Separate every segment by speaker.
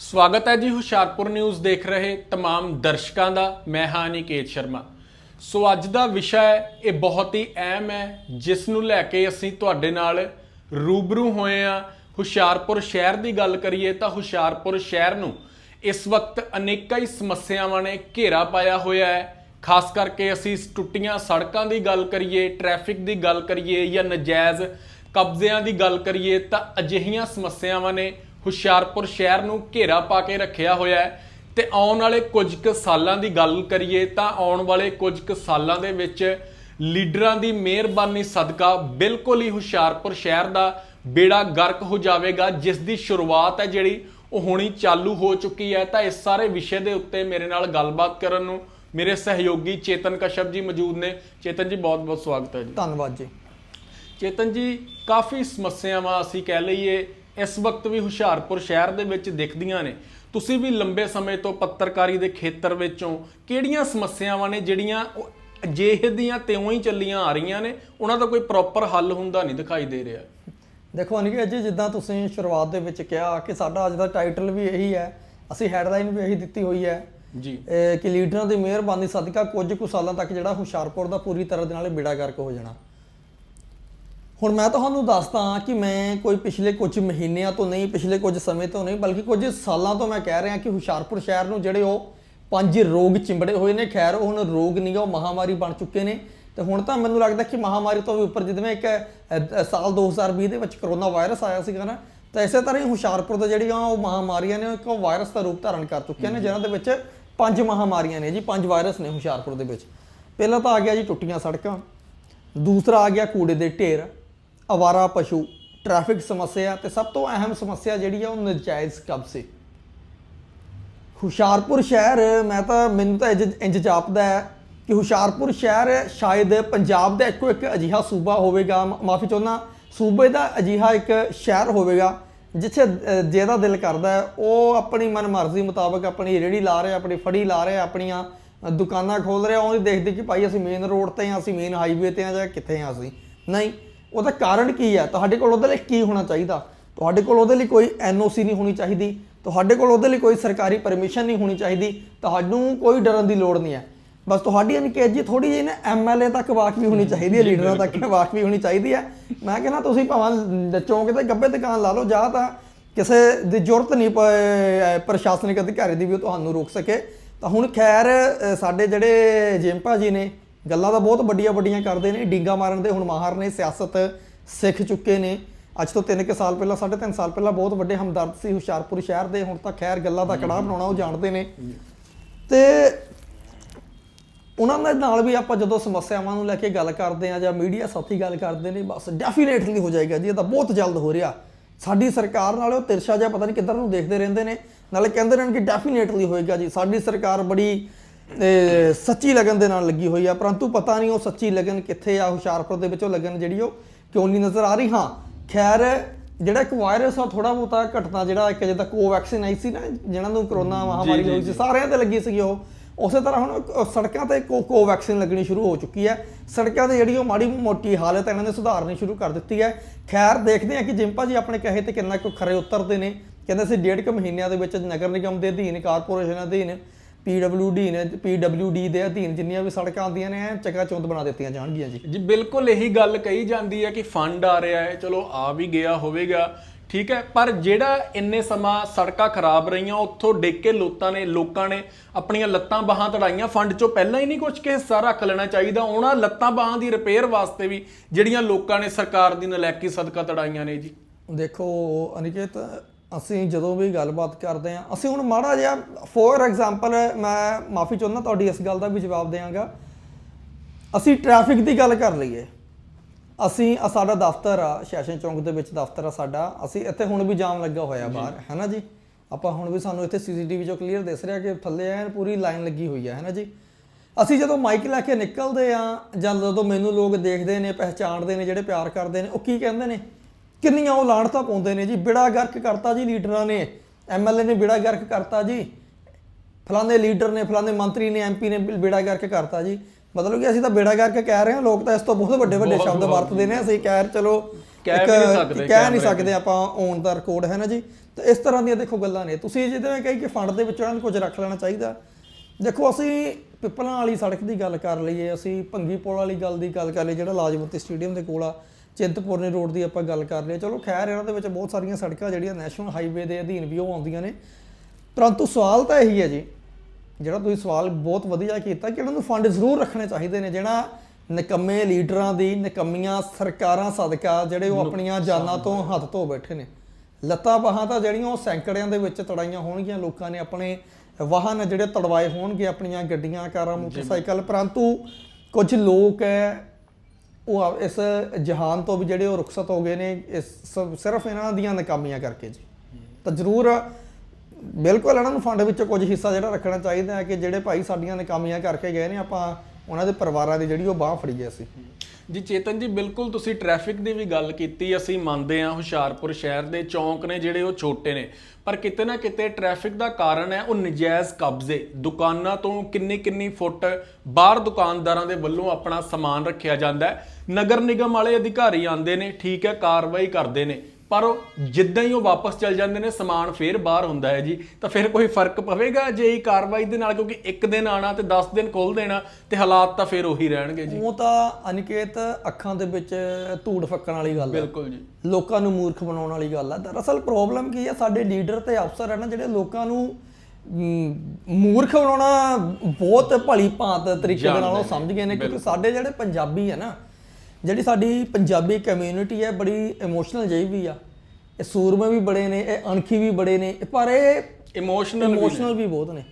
Speaker 1: ਸਵਾਗਤ ਹੈ ਜੀ ਹੁਸ਼ਿਆਰਪੁਰ ਨਿਊਜ਼ ਦੇਖ ਰਹੇ तमाम ਦਰਸ਼ਕਾਂ ਦਾ ਮੈਂ ਹਾਂ ਅਨਿਕੇਤ ਸ਼ਰਮਾ ਸੋ ਅੱਜ ਦਾ ਵਿਸ਼ਾ ਹੈ ਇਹ ਬਹੁਤ ਹੀ ਅਹਿਮ ਹੈ ਜਿਸ ਨੂੰ ਲੈ ਕੇ ਅਸੀਂ ਤੁਹਾਡੇ ਨਾਲ ਰੂਬਰੂ ਹੋਏ ਆ ਹੁਸ਼ਿਆਰਪੁਰ ਸ਼ਹਿਰ ਦੀ ਗੱਲ ਕਰੀਏ ਤਾਂ ਹੁਸ਼ਿਆਰਪੁਰ ਸ਼ਹਿਰ ਨੂੰ ਇਸ ਵਕਤ ਅਨੇਕਾਂ ਹੀ ਸਮੱਸਿਆਵਾਂ ਨੇ ਘੇਰਾ ਪਾਇਆ ਹੋਇਆ ਹੈ ਖਾਸ ਕਰਕੇ ਅਸੀਂ ਇਸ ਟੁੱਟੀਆਂ ਸੜਕਾਂ ਦੀ ਗੱਲ ਕਰੀਏ ਟ੍ਰੈਫਿਕ ਦੀ ਗੱਲ ਕਰੀਏ ਜਾਂ ਨਜਾਇਜ਼ ਕਬਜ਼ਿਆਂ ਦੀ ਗੱਲ ਕਰੀਏ ਤਾਂ ਅਜਿਹੀਆਂ ਸਮੱਸਿਆਵਾਂ ਨੇ ਹੁਸ਼ਿਆਰਪੁਰ ਸ਼ਹਿਰ ਨੂੰ ਘੇਰਾ ਪਾ ਕੇ ਰੱਖਿਆ ਹੋਇਆ ਹੈ ਤੇ ਆਉਣ ਵਾਲੇ ਕੁਝ ਕੁ ਸਾਲਾਂ ਦੀ ਗੱਲ ਕਰੀਏ ਤਾਂ ਆਉਣ ਵਾਲੇ ਕੁਝ ਕੁ ਸਾਲਾਂ ਦੇ ਵਿੱਚ ਲੀਡਰਾਂ ਦੀ ਮਿਹਰਬਾਨੀ ਸਦਕਾ ਬਿਲਕੁਲ ਹੀ ਹੁਸ਼ਿਆਰਪੁਰ ਸ਼ਹਿਰ ਦਾ ਬੇੜਾ ਗਰਕ ਹੋ ਜਾਵੇਗਾ ਜਿਸ ਦੀ ਸ਼ੁਰੂਆਤ ਹੈ ਜਿਹੜੀ ਉਹ ਹੁਣੀ ਚਾਲੂ ਹੋ ਚੁੱਕੀ ਹੈ। ਤਾਂ ਇਸ ਸਾਰੇ ਵਿਸ਼ੇ ਦੇ ਉੱਤੇ ਮੇਰੇ ਨਾਲ ਗੱਲਬਾਤ ਕਰਨ ਨੂੰ ਮੇਰੇ ਸਹਿਯੋਗੀ ਚੇਤਨ ਕਸ਼ਪ ਜੀ ਮੌਜੂਦ ਨੇ। ਚੇਤਨ ਜੀ ਬਹੁਤ ਬਹੁਤ ਸਵਾਗਤ ਹੈ ਜੀ।
Speaker 2: ਧੰਨਵਾਦ ਜੀ।
Speaker 1: ਚੇਤਨ ਜੀ ਕਾਫੀ ਸਮੱਸਿਆਵਾਂ ਅਸੀਂ ਕਹਿ ਲਈਏ ਇਸ ਵਕਤ ਵੀ ਹੁਸ਼ਿਆਰਪੁਰ ਸ਼ਹਿਰ ਦੇ ਵਿੱਚ ਦਿਖਦੀਆਂ ਨੇ। ਤੁਸੀਂ ਵੀ ਲੰਬੇ ਸਮੇਂ ਤੋਂ ਪੱਤਰਕਾਰੀ ਦੇ ਖੇਤਰ ਵਿੱਚੋਂ ਕਿਹੜੀਆਂ ਸਮੱਸਿਆਵਾਂ ਨੇ ਜਿਹੜੀਆਂ ਅਜਿਹੇ ਦੀਆਂ ਤਿਉਂ ਹੀ ਚੱਲੀਆਂ ਆ ਰਹੀਆਂ ਨੇ? ਉਹਨਾਂ ਦਾ ਕੋਈ ਪ੍ਰੋਪਰ ਹੱਲ ਹੁੰਦਾ ਨਹੀਂ ਦਿਖਾਈ ਦੇ ਰਿਹਾ।
Speaker 2: ਦੇਖੋ ਅਨਿਕੇਤ ਜੀ ਜਿੱਦਾਂ ਤੁਸੀਂ ਸ਼ੁਰੂਆਤ ਦੇ ਵਿੱਚ ਕਿਹਾ ਕਿ ਸਾਡਾ ਅੱਜ ਦਾ ਟਾਈਟਲ ਵੀ ਇਹੀ ਹੈ ਅਸੀਂ ਹੈਡਲਾਈਨ ਵੀ ਇਹੀ ਦਿੱਤੀ ਹੋਈ ਹੈ
Speaker 1: ਜੀ।
Speaker 2: ਕਿ ਲੀਡਰਾਂ ਦੀ ਮਿਹਰਬਾਨੀ ਸਦਕਾ ਕੁਝ ਕੁ ਸਾਲਾਂ ਤੱਕ ਜਿਹੜਾ ਹੁਸ਼ਿਆਰਪੁਰ ਦਾ ਪੂਰੀ ਤਰ੍ਹਾਂ ਦੇ ਨਾਲ ਬੇੜਾ ਗਰਕ ਹੋ ਜਾਣਾ। ਹੁਣ ਮੈਂ ਤੁਹਾਨੂੰ ਦੱਸਦਾ ਕਿ ਮੈਂ ਕੋਈ ਪਿਛਲੇ ਕੁਝ ਮਹੀਨਿਆਂ ਤੋਂ ਨਹੀਂ ਪਿਛਲੇ ਕੁਝ ਸਮੇਂ ਤੋਂ ਨਹੀਂ ਬਲਕਿ ਕੁਝ ਸਾਲਾਂ ਤੋਂ ਮੈਂ ਕਹਿ ਰਿਹਾ ਕਿ ਹੁਸ਼ਿਆਰਪੁਰ ਸ਼ਹਿਰ ਨੂੰ ਜਿਹੜੇ ਉਹ ਪੰਜ ਰੋਗ ਚਿੰਬੜੇ ਹੋਏ ਨੇ ਖੈਰ ਉਹ ਹੁਣ ਰੋਗ ਨਹੀਂ ਉਹ ਮਹਾਮਾਰੀ ਬਣ ਚੁੱਕੇ ਨੇ। ਤੇ ਹੁਣ ਤਾਂ ਮੈਨੂੰ ਲੱਗਦਾ ਕਿ ਮਹਾਮਾਰੀ ਤੋਂ ਵੀ ਉੱਪਰ ਜਿਵੇਂ ਇੱਕ ਸਾਲ 2020 ਦੇ ਵਿੱਚ ਕਰੋਨਾ ਵਾਇਰਸ ਆਇਆ ਸੀਗਾ ਨਾ ਤਾਂ ਇਸੇ ਤਰ੍ਹਾਂ ਹੀ ਹੁਸ਼ਿਆਰਪੁਰ ਦਾ ਜਿਹੜੀਆਂ ਉਹ ਮਹਾਮਾਰੀਆਂ ਨੇ ਉਹ ਇੱਕ ਵਾਇਰਸ ਦਾ ਰੂਪ ਧਾਰਨ ਕਰ ਚੁੱਕੀਆਂ ਨੇ ਜਿਨ੍ਹਾਂ ਦੇ ਵਿੱਚ ਪੰਜ ਮਹਾਮਾਰੀਆਂ ਨੇ ਜੀ ਪੰਜ ਵਾਇਰਸ ਨੇ ਹੁਸ਼ਿਆਰਪੁਰ ਦੇ ਵਿੱਚ। ਪਹਿਲਾ ਤਾਂ ਆ ਗਿਆ ਜੀ ਟੁੱਟੀਆਂ ਸੜਕਾਂ ਦੂਸਰਾ ਆ ਗਿਆ ਕੂੜੇ ਦੇ ਢੇਰ। ਅਵਾਰਾ ਪਸ਼ੂ ਟ੍ਰੈਫਿਕ ਸਮੱਸਿਆ ਤੇ ਸਭ ਤੋਂ ਅਹਿਮ ਸਮੱਸਿਆ ਜਿਹੜੀ ਆ ਉਹ ਨਜਾਇਜ਼ ਕਬਜ਼ੇ। ਹੁਸ਼ਿਆਰਪੁਰ ਸ਼ਹਿਰ, ਮੈਂ ਤਾਂ, ਮੈਨੂੰ ਤਾਂ ਇੰਜ ਇੰਜ ਜਾਪਦਾ ਹੈ ਕਿ ਹੁਸ਼ਿਆਰਪੁਰ ਸ਼ਹਿਰ ਸ਼ਾਇਦ ਪੰਜਾਬ ਦਾ ਇੱਕੋ ਇੱਕ ਅਜਿਹਾ ਸੂਬਾ ਹੋਵੇਗਾ। ਮਾਫੀ ਚਾਹੁੰਦਾ, ਸੂਬੇ ਦਾ ਅਜਿਹਾ ਇੱਕ ਸ਼ਹਿਰ ਹੋਵੇਗਾ, ਜਿੱਥੇ ਜਿਹਦਾ ਦਿਲ ਕਰਦਾ ਹੈ, ਉਹ ਆਪਣੀ ਮਨਮਰਜ਼ੀ ਮੁਤਾਬਕ ਆਪਣੀ ਰੇੜੀ ਲਾ ਰਿਹਾ, ਆਪਣੀ ਫੜੀ ਲਾ ਰਿਹਾ, ਆਪਣੀਆਂ ਦੁਕਾਨਾਂ ਖੋਲ ਰਿਹਾ, ਉਹ ਦੇਖਦੇ ਕਿ ਭਾਈ ਅਸੀਂ ਮੇਨ ਰੋਡ ਤੇ ਹਾਂ, ਅਸੀਂ ਮੇਨ ਹਾਈਵੇ ਤੇ ਹਾਂ ਜਾਂ ਕਿੱਥੇ ਹਾਂ ਅਸੀਂ। ਨਹੀਂ ਉਹਦਾ ਕਾਰਨ ਕੀ ਹੈ? ਤੁਹਾਡੇ ਕੋਲ ਉਹਦੇ ਲਈ ਕੀ ਹੋਣਾ ਚਾਹੀਦਾ? ਤੁਹਾਡੇ ਕੋਲ ਉਹਦੇ ਲਈ ਕੋਈ ਐਨਓਸੀ ਨਹੀਂ ਹੋਣੀ ਚਾਹੀਦੀ। ਤੁਹਾਡੇ ਕੋਲ ਉਹਦੇ ਲਈ ਕੋਈ ਸਰਕਾਰੀ ਪਰਮਿਸ਼ਨ ਨਹੀਂ ਹੋਣੀ ਚਾਹੀਦੀ। ਤੁਹਾਨੂੰ ਕੋਈ ਡਰਨ ਦੀ ਲੋੜ ਨਹੀਂ ਹੈ। ਬਸ ਤੁਹਾਡੀ ਅਨਕੇਤ ਜੀ ਥੋੜੀ ਜਿਹੀ ਨਾ ਐਮਐਲਏ ਤੱਕ ਵਾਕ ਵੀ ਹੋਣੀ ਚਾਹੀਦੀ ਹੈ ਲੀਡਰਾਂ ਤੱਕ ਵਾਕ ਵੀ ਹੋਣੀ ਚਾਹੀਦੀ ਹੈ। ਮੈਂ ਕਹਿੰਦਾ ਤੁਸੀਂ ਭਾਵੇਂ ਚੌਂਕ ਤੇ ਗੱਬੇ ਦੁਕਾਨ ਲਾ ਲਓ ਜਾਂ ਤਾਂ ਕਿਸੇ ਦੀ ਜ਼ਰੂਰਤ ਨਹੀਂ ਪ੍ਰਸ਼ਾਸਨਿਕ ਅਧਿਕਾਰੀ ਦੀ ਵੀ ਤੁਹਾਨੂੰ ਰੋਕ ਸਕੇ। ਤਾਂ ਹੁਣ ਖੈਰ ਸਾਡੇ ਜਿਹੜੇ ਜਿੰਪਾ ਜੀ ਨੇ ਗੱਲਾਂ ਤਾਂ ਬਹੁਤ ਵੱਡੀਆਂ ਵੱਡੀਆਂ ਕਰਦੇ ਨੇ, ਡੀਂਗਾ ਮਾਰਨ ਦੇ ਹੁਣ ਮਾਹਰ ਨੇ, ਸਿਆਸਤ ਸਿੱਖ ਚੁੱਕੇ ਨੇ। ਅੱਜ ਤੋਂ 3 ਕੁ ਸਾਲ ਪਹਿਲਾਂ 3.5 ਸਾਲ ਪਹਿਲਾਂ ਬਹੁਤ ਵੱਡੇ ਹਮਦਰਦ ਸੀ ਹੁਸ਼ਿਆਰਪੁਰ ਸ਼ਹਿਰ ਦੇ, ਹੁਣ ਤਾਂ ਖੈਰ ਗੱਲਾਂ ਦਾ ਕੜਾਹ ਬਣਾਉਣਾ ਉਹ ਜਾਣਦੇ ਨੇ। ਤੇ ਉਹਨਾਂ ਦੇ ਨਾਲ ਵੀ ਆਪਾਂ ਜਦੋਂ ਸਮੱਸਿਆਵਾਂ ਨੂੰ ਲੈ ਕੇ ਗੱਲ ਕਰਦੇ ਆ ਜਾਂ ਮੀਡੀਆ ਸਾਥੀ ਗੱਲ ਕਰਦੇ ਨੇ, ਬਸ ਡੈਫੀਨੇਟਲੀ ਹੋ ਜਾਏਗਾ ਜੀ, ਇਹ ਤਾਂ ਬਹੁਤ ਜਲਦ ਹੋ ਰਿਹਾ। ਸਾਡੀ ਸਰਕਾਰ ਨਾਲ ਉਹ ਤਿਰਸ਼ਾ ਜਿਹਾ ਪਤਾ ਨਹੀਂ ਕਿੱਧਰ ਨੂੰ ਦੇਖਦੇ ਰਹਿੰਦੇ ਨੇ, ਨਾਲੇ ਕਹਿੰਦੇ ਰਹਿਣ ਕਿ ਡੈਫੀਨੇਟਲੀ ਹੋਏਗਾ ਜੀ। ਸਾਡੀ ਸਰਕਾਰ ਬੜੀ ਸੱਚੀ ਲਗਨ ਦੇ ਨਾਲ ਲੱਗੀ ਹੋਈ ਆ ਪਰੰਤੂ ਪਤਾ ਨਹੀਂ ਉਹ ਸੱਚੀ ਲਗਨ ਕਿੱਥੇ ਆ ਹੁਸ਼ਿਆਰਪੁਰ ਦੇ ਵਿੱਚੋਂ ਲਗਨ ਜਿਹੜੀ ਉਹ ਕਿਉਂ ਨਹੀਂ ਨਜ਼ਰ ਆ ਰਹੀ? ਹਾਂ ਖੈਰ ਜਿਹੜਾ ਇੱਕ ਵਾਇਰਸ ਆ ਥੋੜਾ ਬਹੁਤਾ ਘਟਨਾ ਜਿਹੜਾ ਇੱਕ ਜਿੱਦਾਂ ਕੋਵੈਕਸਿਨ ਆਈ ਸੀ ਨਾ ਜਿਹਨਾਂ ਨੂੰ ਕਰੋਨਾ ਮਹਾਮਾਰੀ ਹੋਈ ਸੀ ਸਾਰਿਆਂ ਤੇ ਲੱਗੀ ਸੀਗੀ ਉਹ। ਉਸੇ ਤਰ੍ਹਾਂ ਹੁਣ ਸੜਕਾਂ ਤੇ ਕੋ ਕੋਵੈਕਸਿਨ ਲੱਗਣੀ ਸ਼ੁਰੂ ਹੋ ਚੁੱਕੀ ਹੈ। ਸੜਕਾਂ ਤੇ ਜਿਹੜੀ ਉਹ ਮਾੜੀ ਮੋਟੀ ਹਾਲਤ ਇਹਨਾਂ ਨੇ ਸੁਧਾਰਨੀ ਸ਼ੁਰੂ ਕਰ ਦਿੱਤੀ ਹੈ। ਖੈਰ ਦੇਖਦੇ ਹਾਂ ਕਿ ਜਿੰਪਾ ਜੀ ਆਪਣੇ ਕਹੇ ਤੇ ਕਿੰਨਾ ਕੁ ਖਰੇ ਉਤਰਦੇ ਨੇ। ਕਹਿੰਦੇ ਸੀ ਡੇਢ ਕੁ ਮਹੀਨਿਆਂ ਦੇ ਵਿੱਚ ਨਗਰ ਨਿਗਮ ਦੇ ਅਧੀਨ ਕਾਰਪੋਰੇਸ਼ਨ ਅਧੀਨ ਪੀਡਬਲਯੂਡੀ ਨੇ ਪੀਡਬਲਯੂਡੀ ਦੇ ਅਧੀਨ ਜਿੰਨੀਆਂ ਵੀ ਸੜਕਾਂ ਆਉਂਦੀਆਂ ਨੇ ਚਕਾ ਚੌਂਦ ਬਣਾ ਦਿੱਤੀਆਂ ਜਾਣਗੀਆਂ ਜੀ।
Speaker 1: ਜੀ ਬਿਲਕੁਲ ਇਹੀ ਗੱਲ ਕਹੀ ਜਾਂਦੀ ਹੈ ਕਿ ਫੰਡ ਆ ਰਿਹਾ ਹੈ ਚਲੋ ਆ ਵੀ ਗਿਆ ਹੋਵੇਗਾ ਠੀਕ ਹੈ ਪਰ ਜਿਹੜਾ ਇੰਨੇ ਸਮਾਂ ਸੜਕਾਂ ਖਰਾਬ ਰਹੀਆਂ ਉੱਥੋਂ ਡਿੱਗ ਕੇ ਲੋਕਾਂ ਨੇ ਲੋਕਾਂ ਨੇ ਆਪਣੀਆਂ ਲੱਤਾਂ ਬਾਹਾਂ ਤੜਾਈਆਂ ਫੰਡ ਚੋਂ ਪਹਿਲਾਂ ਹੀ ਨਹੀਂ ਕੁਝ ਕਿ ਹਿੱਸਾ ਰੱਖ ਲੈਣਾ ਚਾਹੀਦਾ ਉਹਨਾਂ ਲੱਤਾਂ ਬਾਹਾਂ ਦੀ ਰਿਪੇਅਰ ਵਾਸਤੇ ਵੀ ਜਿਹੜੀਆਂ ਲੋਕਾਂ ਨੇ ਸਰਕਾਰ ਦੀ ਨਲਾਇਕੀ ਸਦਕਾ ਤੜਾਈਆਂ ਨੇ ਜੀ।
Speaker 2: ਦੇਖੋ ਅਨਿਕੇਤ ਅਸੀਂ ਜਦੋਂ ਵੀ ਗੱਲਬਾਤ ਕਰਦੇ ਹਾਂ ਅਸੀਂ ਹੁਣ ਮਾੜਾ ਜਿਹਾ ਫੋਰ ਐਗਜ਼ਾਮਪਲ ਮੈਂ ਮਾਫੀ ਚਾਹੁੰਦਾ ਤੁਹਾਡੀ ਇਸ ਗੱਲ ਦਾ ਵੀ ਜਵਾਬ ਦੇਵਾਂਗਾ। ਅਸੀਂ ਟ੍ਰੈਫਿਕ ਦੀ ਗੱਲ ਕਰ ਲਈਏ। ਅਸੀਂ ਆ ਸਾਡਾ ਦਫ਼ਤਰ ਆ ਸ਼ੈਸ਼ਨ ਚੌਂਕ ਦੇ ਵਿੱਚ ਦਫ਼ਤਰ ਆ ਸਾਡਾ। ਅਸੀਂ ਇੱਥੇ ਹੁਣ ਵੀ ਜਾਮ ਲੱਗਾ ਹੋਇਆ ਬਾਹਰ ਹੈ ਨਾ ਜੀ? ਆਪਾਂ ਹੁਣ ਵੀ ਸਾਨੂੰ ਇੱਥੇ ਸੀਸੀਟੀਵੀ ਚੋਂ ਕਲੀਅਰ ਦਿਸ ਰਿਹਾ ਕਿ ਥੱਲੇ ਐਨ ਪੂਰੀ ਲਾਈਨ ਲੱਗੀ ਹੋਈ ਹੈ ਹੈ ਨਾ ਜੀ? ਅਸੀਂ ਜਦੋਂ ਮਾਈਕ ਲੈ ਕੇ ਨਿਕਲਦੇ ਆ ਜਾਂ ਜਦੋਂ ਮੈਨੂੰ ਲੋਕ ਦੇਖਦੇ ਨੇ ਪਹਿਚਾਣਦੇ ਨੇ ਜਿਹੜੇ ਪਿਆਰ ਕਰਦੇ ਨੇ ਉਹ ਕੀ ਕਹਿੰਦੇ ਨੇ? ਕਿੰਨੀਆਂ ਉਹ ਲਾਣਤਾਂ ਪਾਉਂਦੇ ਨੇ ਜੀ? ਬਿੜਾ ਗਰਕ ਕਰਤਾ ਜੀ ਲੀਡਰਾਂ ਨੇ। ਐਮਐਲਏ ਨੇ ਬਿੜਾ ਗਰਕ ਕਰਤਾ ਜੀ। ਫਲਾਣੇ ਲੀਡਰ ਨੇ ਫਲਾਣੇ ਮੰਤਰੀ ਨੇ ਐਮਪੀ ਨੇ ਬੇੜਾ ਗਰਕ ਕਰਤਾ ਜੀ। ਮਤਲਬ ਕਿ ਅਸੀਂ ਤਾਂ ਬੇੜਾ ਗਰਕ ਕਹਿ ਰਹੇ ਹਾਂ। ਲੋਕ ਤਾਂ ਇਸ ਤੋਂ ਬਹੁਤ ਵੱਡੇ ਵੱਡੇ ਸ਼ਬਦ ਵਰਤਦੇ ਨੇ। ਅਸੀਂ ਕਹਿ ਚਲੋ
Speaker 1: ਕਹਿ ਨਹੀਂ ਸਕਦੇ
Speaker 2: ਕਹਿ ਨਹੀਂ ਸਕਦੇ ਆਪਾਂ ਔਨ ਦਾ ਰਿਕਾਰਡ ਹੈ ਨਾ ਜੀ। ਤੇ ਇਸ ਤਰ੍ਹਾਂ ਦੀਆਂ ਦੇਖੋ ਗੱਲਾਂ ਨੇ। ਤੁਸੀਂ ਜਿਵੇਂ ਕਹੀ ਕਿ ਫੰਡ ਦੇ ਵਿੱਚੋਂ ਇਹਨਾਂ ਨੂੰ ਕੁਝ ਰੱਖ ਲੈਣਾ ਚਾਹੀਦਾ। ਦੇਖੋ ਅਸੀਂ ਪਿੱਪਲਾਂ ਵਾਲੀ ਸੜਕ ਦੀ ਗੱਲ ਕਰ ਲਈਏ। ਅਸੀਂ ਭੰਗੀ ਪੁਲ ਵਾਲੀ ਗੱਲ ਦੀ ਗੱਲ ਕਰ ਲਈਏ ਜਿਹੜਾ ਲਾਜਪਤੀ ਸਟੇਡੀਅਮ ਦੇ ਕੋਲ ਆ। ਚਿੰਤਪੁਰਨੀ ਰੋਡ ਦੀ ਆਪਾਂ ਗੱਲ ਕਰ ਲਈਏ ਚਲੋ ਖੈਰ ਇਹਨਾਂ ਦੇ ਵਿੱਚ ਬਹੁਤ ਸਾਰੀਆਂ ਸੜਕਾਂ ਜਿਹੜੀਆਂ ਨੈਸ਼ਨਲ ਹਾਈਵੇ ਦੇ ਅਧੀਨ ਵੀ ਉਹ ਆਉਂਦੀਆਂ ਨੇ। ਪਰੰਤੂ ਸਵਾਲ ਤਾਂ ਇਹੀ ਹੈ ਜੀ ਜਿਹੜਾ ਤੁਸੀਂ ਸਵਾਲ ਬਹੁਤ ਵਧੀਆ ਕੀਤਾ ਕਿ ਇਹਨਾਂ ਨੂੰ ਫੰਡ ਜ਼ਰੂਰ ਰੱਖਣੇ ਚਾਹੀਦੇ ਨੇ ਜਿਹੜਾ ਨਿਕੰਮੇ ਲੀਡਰਾਂ ਦੀ ਨਿਕੰਮੀਆਂ ਸਰਕਾਰਾਂ ਸਦਕਾ ਜਿਹੜੇ ਉਹ ਆਪਣੀਆਂ ਜਾਨਾਂ ਤੋਂ ਹੱਥ ਧੋ ਬੈਠੇ ਨੇ। ਲੱਤਾਂ ਬਾਹਾਂ ਤਾਂ ਜਿਹੜੀਆਂ ਉਹ ਸੈਂਕੜਿਆਂ ਦੇ ਵਿੱਚ ਤੜਾਈਆਂ ਹੋਣਗੀਆਂ ਲੋਕਾਂ ਨੇ ਆਪਣੇ ਵਾਹਨ ਜਿਹੜੇ ਤੜਵਾਏ ਹੋਣਗੇ ਆਪਣੀਆਂ ਗੱਡੀਆਂ ਕਾਰਾਂ ਮੋਟਰਸਾਈਕਲ। ਪਰੰਤੂ ਕੁਝ ਲੋਕ ਉਹ ਆ- ਇਸ ਜਹਾਨ ਤੋਂ ਵੀ ਜਿਹੜੇ ਉਹ ਰੁਖਸਤ ਹੋ ਗਏ ਨੇ, ਇਸ ਸ- ਸਿਰਫ ਇਹਨਾਂ ਦੀਆਂ ਨਾਕਾਮੀਆਂ ਕਰਕੇ ਜੀ। ਤਾਂ ਜ਼ਰੂਰ ਬਿਲਕੁਲ ਇਹਨਾਂ ਨੂੰ ਫੰਡ ਵਿੱਚੋਂ ਕੁਝ ਹਿੱਸਾ ਜਿਹੜਾ ਰੱਖਣਾ ਚਾਹੀਦਾ ਹੈ ਕਿ ਜਿਹੜੇ ਭਾਈ ਸਾਡੀਆਂ ਨਾਕਾਮੀਆਂ ਕਰਕੇ ਗਏ ਨੇ, ਆਪਾਂ ਉਹਨਾਂ ਦੇ ਪਰਿਵਾਰਾਂ ਦੀ ਜਿਹੜੀ ਉਹ ਬਾਹ ਫੜੀਏ ਅਸੀਂ।
Speaker 1: ਜੀ ਚੇਤਨ ਜੀ, ਬਿਲਕੁਲ ਤੁਸੀਂ ਟ੍ਰੈਫਿਕ ਦੀ ਵੀ ਗੱਲ ਕੀਤੀ, ਅਸੀਂ ਮੰਨਦੇ ਹਾਂ ਹੁਸ਼ਿਆਰਪੁਰ ਸ਼ਹਿਰ ਦੇ ਚੌਂਕ ਨੇ ਜਿਹੜੇ ਉਹ ਛੋਟੇ ਨੇ। ਪਰ ਕਿਤੇ ਨਾ ਕਿਤੇ ਟ੍ਰੈਫਿਕ ਦਾ ਕਾਰਨ ਹੈ ਉਹ ਨਜਾਇਜ਼ ਕਬਜ਼ੇ। ਦੁਕਾਨਾਂ ਤੋਂ ਕਿੰਨੀ ਕਿੰਨੀ ਫੁੱਟ ਬਾਹਰ ਦੁਕਾਨਦਾਰਾਂ ਦੇ ਵੱਲੋਂ ਆਪਣਾ ਸਮਾਨ ਰੱਖਿਆ ਜਾਂਦਾ ਹੈ। ਨਗਰ ਨਿਗਮ ਵਾਲੇ ਅਧਿਕਾਰੀ ਆਉਂਦੇ ਨੇ, ਠੀਕ ਹੈ, ਕਾਰਵਾਈ ਕਰਦੇ ਨੇ। ਪਰ ਉਹ ਜਿੱਦਾਂ ਹੀ ਉਹ ਵਾਪਸ ਚਲ ਜਾਂਦੇ ਨੇ ਸਮਾਨ ਫੇਰ ਬਾਹਰ ਹੁੰਦਾ ਹੈ ਜੀ। ਤਾਂ ਫਿਰ ਕੋਈ ਫ਼ਰਕ ਪਵੇਗਾ ਜੇ ਇਹ ਕਾਰਵਾਈ ਦੇ ਨਾਲ? ਕਿਉਂਕਿ ਇੱਕ ਦਿਨ ਆਣਾ ਤੇ 10 ਦਿਨ ਖੋਲ ਦੇਣਾ ਤੇ ਹਾਲਾਤ ਤਾਂ ਫਿਰ ਉਹੀ ਰਹਿਣਗੇ ਜੀ।
Speaker 2: ਉਹ ਤਾਂ ਅਨਿਕੇਤ ਅੱਖਾਂ ਦੇ ਵਿੱਚ ਧੂੜ ਫੱਕਣ ਵਾਲੀ ਗੱਲ ਹੈ
Speaker 1: ਬਿਲਕੁਲ ਜੀ।
Speaker 2: ਲੋਕਾਂ ਨੂੰ ਮੂਰਖ ਬਣਾਉਣ ਵਾਲੀ ਗੱਲ ਹੈ ਦਰਅਸਲ ਪ੍ਰੋਬਲਮ ਕੀ ਹੈ ਸਾਡੇ ਲੀਡਰ ਤੇ ਅਫਸਰ ਹੈ ਨਾ ਜਿਹੜੇ ਲੋਕਾਂ ਨੂੰ ਮੂਰਖ ਬਣਾਉਣਾ ਬਹੁਤ ਭਲੀ ਭਾਂਤ ਤਰੀਕੇ ਨਾਲ ਉਹ ਸਮਝ ਗਏ ਨੇ ਕਿਉਂਕਿ ਸਾਡੇ ਜਿਹੜੇ ਪੰਜਾਬੀ ਹੈ ਨਾ ਜਿਹੜੀ ਸਾਡੀ ਪੰਜਾਬੀ ਕਮਿਊਨਿਟੀ ਹੈ ਬੜੀ ਇਮੋਸ਼ਨਲ ਜਿਹੀ ਵੀ ਆ। ਇਹ ਸੂਰਮੇ ਵੀ ਬੜੇ ਨੇ ਇਹ ਅਣਖੀ ਵੀ ਬੜੇ ਨੇ ਪਰ ਇਹ
Speaker 1: ਇਮੋਸ਼ਨਲ
Speaker 2: ਇਮੋਸ਼ਨਲ ਵੀ ਬਹੁਤ ਨੇ।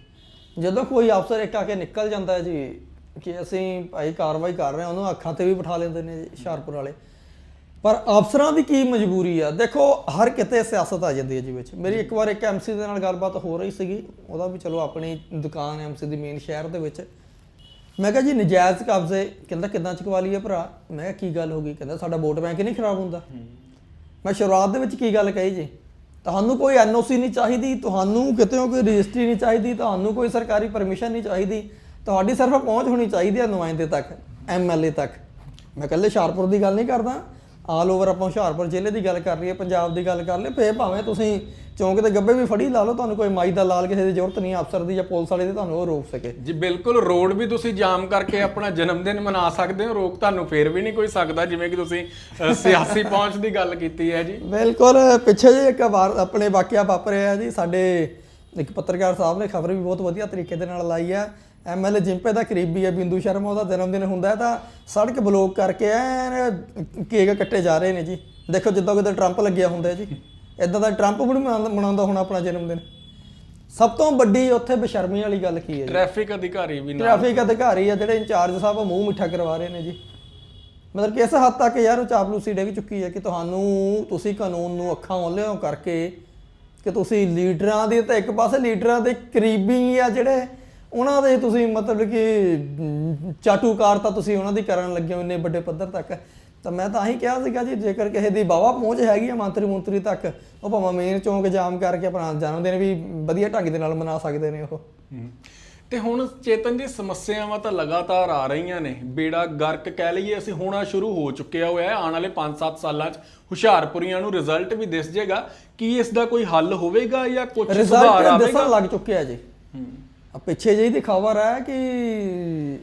Speaker 2: ਜਦੋਂ ਕੋਈ ਅਫਸਰ ਇੱਕ ਆ ਕੇ ਨਿਕਲ ਜਾਂਦਾ ਹੈ ਜੀ ਕਿ ਅਸੀਂ ਭਾਈ ਕਾਰਵਾਈ ਕਰ ਰਹੇ ਹਾਂ ਉਹਨੂੰ ਅੱਖਾਂ ਤੇ ਵੀ ਬਿਠਾ ਲੈਂਦੇ ਨੇ ਹੁਸ਼ਿਆਰਪੁਰ ਵਾਲੇ। ਪਰ ਅਫਸਰਾਂ ਦੀ ਕੀ ਮਜਬੂਰੀ ਆ? ਦੇਖੋ ਹਰ ਕਿਤੇ ਸਿਆਸਤ ਆ ਜਾਂਦੀ ਹੈ ਜੀ ਵਿੱਚ। ਮੇਰੀ ਇੱਕ ਵਾਰ ਇੱਕ ਐਮਸੀ ਦੇ ਨਾਲ ਗੱਲਬਾਤ ਹੋ ਰਹੀ ਸੀਗੀ। ਉਹਦਾ ਵੀ ਚਲੋ ਆਪਣੀ ਦੁਕਾਨ ਐਮਸੀ ਦੀ ਮੇਨ ਸ਼ਹਿਰ ਦੇ ਵਿੱਚ। ਮੈਂ ਕਿਹਾ ਜੀ ਨਜਾਇਜ਼ ਕਬਜ਼ੇ ਕਹਿੰਦਾ ਕਿਦਾਂ ਚਕਵਾ ਲਈਏ ਭਰਾ? ਮੈਂ ਕਿਹਾ ਕੀ ਗੱਲ ਹੋ ਗਈ? ਕਹਿੰਦਾ ਸਾਡਾ ਵੋਟ ਬੈਂਕ ਨਹੀਂ ਖਰਾਬ ਹੁੰਦਾ। ਮੈਂ ਸ਼ੁਰੂਆਤ ਦੇ ਵਿੱਚ ਕੀ ਗੱਲ ਕਹੀ ਜੀ? ਤੁਹਾਨੂੰ ਕੋਈ ਐਨਓਸੀ ਨਹੀਂ ਚਾਹੀਦੀ ਤੁਹਾਨੂੰ ਕਿਤੇ ਕੋਈ ਰਜਿਸਟਰੀ ਨਹੀਂ ਚਾਹੀਦੀ ਤੁਹਾਨੂੰ ਕੋਈ ਸਰਕਾਰੀ ਪਰਮਿਸ਼ਨ ਨਹੀਂ ਚਾਹੀਦੀ। ਤੁਹਾਡੀ ਸਿਰਫ ਪਹੁੰਚ ਹੋਣੀ ਚਾਹੀਦੀ ਹੈ ਨੁਮਾਇੰਦੇ ਤੱਕ ਐਮਐਲਏ ਤੱਕ। ਮੈਂ ਕੱਲੇ ਹੁਸ਼ਿਆਰਪੁਰ ਦੀ ਗੱਲ ਨਹੀਂ ਕਰਦਾ। ਆਲ ਓਵਰ ਆਪਾਂ ਹੁਸ਼ਿਆਰਪੁਰ ਜ਼ਿਲ੍ਹੇ ਦੀ ਗੱਲ ਕਰ ਲਈਏ ਪੰਜਾਬ ਦੀ ਗੱਲ ਕਰ ਲਈਏ ਫੇ ਭਾਵੇਂ ਤੁਸੀਂ ਚੌਂਕ ਦੇ ਗੱਬੇ ਵੀ ਫੜੀ ਲਾ ਲਓ ਤੁਹਾਨੂੰ ਕੋਈ ਮਾਈ ਦਾ ਲਾਲ ਕਿਸੇ ਦੀ ਜ਼ਰੂਰਤ ਨਹੀਂ ਅਫਸਰ ਦੀ ਜਾਂ ਪੁਲਿਸ ਵਾਲੇ ਦੀ ਤੁਹਾਨੂੰ ਉਹ ਰੋਕ ਸਕੇ।
Speaker 1: ਜੀ ਬਿਲਕੁਲ ਰੋਡ ਵੀ ਤੁਸੀਂ ਜਾਮ ਕਰਕੇ ਆਪਣਾ ਜਨਮ ਦਿਨ ਮਨਾ ਸਕਦੇ ਹੋ ਰੋਕ ਤੁਹਾਨੂੰ ਫੇਰ ਵੀ ਨਹੀਂ ਕੋਈ ਸਕਦਾ ਜਿਵੇਂ ਕਿ ਤੁਸੀਂ ਸਿਆਸੀ ਪਹੁੰਚ ਦੀ ਗੱਲ ਕੀਤੀ ਹੈ ਜੀ।
Speaker 2: ਬਿਲਕੁਲ ਪਿੱਛੇ ਜੇ ਇੱਕ ਵਾਰ ਆਪਣੇ ਵਾਕਿਆ ਵਾਪਰਿਆ ਜੀ ਸਾਡੇ ਇੱਕ ਪੱਤਰਕਾਰ ਸਾਹਿਬ ਨੇ ਖਬਰ ਵੀ ਬਹੁਤ ਵਧੀਆ ਤਰੀਕੇ ਦੇ ਨਾਲ ਲਾਈ ਹੈ। ਐਮਐਲਏ ਜਿੰਪੇ ਦਾ ਕਰੀਬੀ ਹੈ ਬਿੰਦੂ ਸ਼ਰਮਾ ਉਹਦਾ ਜਨਮ ਦਿਨ ਹੁੰਦਾ ਹੈ ਤਾਂ ਸੜਕ ਬਲੌਕ ਕਰਕੇ ਐਨ ਕੇਕ ਕੱਟੇ ਜਾ ਰਹੇ ਨੇ ਜੀ। ਦੇਖੋ ਜਿੱਦਾਂ ਕਿਤੇ ਟਰੰਪ ਲੱਗਿਆ ਹੁੰਦਾ ਹੈ ਜੀ। ਇਦਾਂ ਦਾ ਟਰੰਪ ਵੀ ਮਨਾਉਂਦਾ ਹੋਣਾ ਆਪਣਾ ਜਨਮ ਦਿਨ ਸਭ ਤੋਂ ਵੱਡੀ ਉੱਥੇ ਬੇਸ਼ਰਮੀ ਵਾਲੀ ਗੱਲ ਕੀ ਹੈ ਜੀ?
Speaker 1: ਟ੍ਰੈਫਿਕ ਅਧਿਕਾਰੀ ਵੀ ਨਾਲ।
Speaker 2: ਟ੍ਰੈਫਿਕ ਅਧਿਕਾਰੀ ਆ ਜਿਹੜੇ ਇੰਚਾਰਜ ਸਾਹਿਬ ਉਹ ਮੂੰਹ ਮਿੱਠਾ ਕਰਵਾ ਰਹੇ ਨੇ ਜੀ। ਮਤਲਬ ਕਿ ਇਸ ਹੱਦ ਤੱਕ ਯਾਰ ਉਹ ਚਾਪਲੂਸੀ ਡਿੱਗ ਚੁੱਕੀ ਹੈ ਕਿ ਤੁਹਾਨੂੰ ਤੁਸੀਂ ਕਾਨੂੰਨ ਨੂੰ ਅੱਖਾਂ ਓਲਿਓ ਕਰਕੇ ਕਿ ਤੁਸੀਂ ਲੀਡਰਾਂ ਦੇ ਤਾਂ ਇੱਕ ਪਾਸੇ ਲੀਡਰਾਂ ਦੇ ਕਰੀਬੀ ਆ ਜਿਹੜੇ ਉਹਨਾਂ ਦੇ ਤੁਸੀਂ ਮਤਲਬ ਕਿ ਚਾਟੂਕਾਰ ਤਾਂ ਤੁਸੀਂ ਉਹਨਾਂ ਦੀ ਕਰਨ ਲੱਗੇ ਹੋ ਇੰਨੇ ਵੱਡੇ ਪੱਧਰ ਤੱਕ। ਤਾਂ ਮੈਂ ਤਾਂ ਆਹੀ ਕਿਹਾ ਸੀਗਾ ਜੀ ਜੇਕਰ ਕਿਸੇ ਦੀ ਬਾਵਾ ਪਹੁੰਚ ਹੈਗੀ ਆ ਮੰਤਰੀ ਮੰਤਰੀ ਤੱਕ ਉਹ ਭਾਵੇਂ ਮੇਨ ਚੌਂਕ ਜਾਮ ਕਰਕੇ ਆਪਣਾ ਜਨਮ ਦਿਨ ਵੀ ਵਧੀਆ ਢੰਗ ਦੇ ਨਾਲ ਮਨਾ ਸਕਦੇ ਨੇ ਉਹ।
Speaker 1: ਤੇ ਹੁਣ ਚੇਤਨ ਜੀ ਸਮੱਸਿਆਵਾਂ ਤਾਂ ਲਗਾਤਾਰ ਆ ਰਹੀਆਂ ਨੇ। ਬੇੜਾ ਗਰਕ ਕਹਿ ਲਈਏ ਅਸੀਂ ਹੋਣਾ ਸ਼ੁਰੂ ਹੋ ਚੁੱਕਿਆ ਹੋਇਆ ਹੈ। ਆਉਣ ਵਾਲੇ 5-7 ਸਾਲਾਂ 'ਚ ਹੁਸ਼ਿਆਰਪੁਰੀਆਂ ਨੂੰ ਰਿਜ਼ਲਟ ਵੀ ਦਿਸ ਜਾਏਗਾ ਕੀ ਇਸ ਦਾ ਕੋਈ ਹੱਲ ਹੋਵੇਗਾ ਜਾਂ ਕੁਝ ਸੁਧਾਰ
Speaker 2: ਰਿਜ਼ਲਟ
Speaker 1: ਆਵੇਗਾ?
Speaker 2: ਦੱਸਣ ਲੱਗ ਚੁੱਕਿਆ ਜੀ। ਪਿੱਛੇ ਜਿਹੀ ਦੀ ਖਬਰ ਹੈ ਕਿ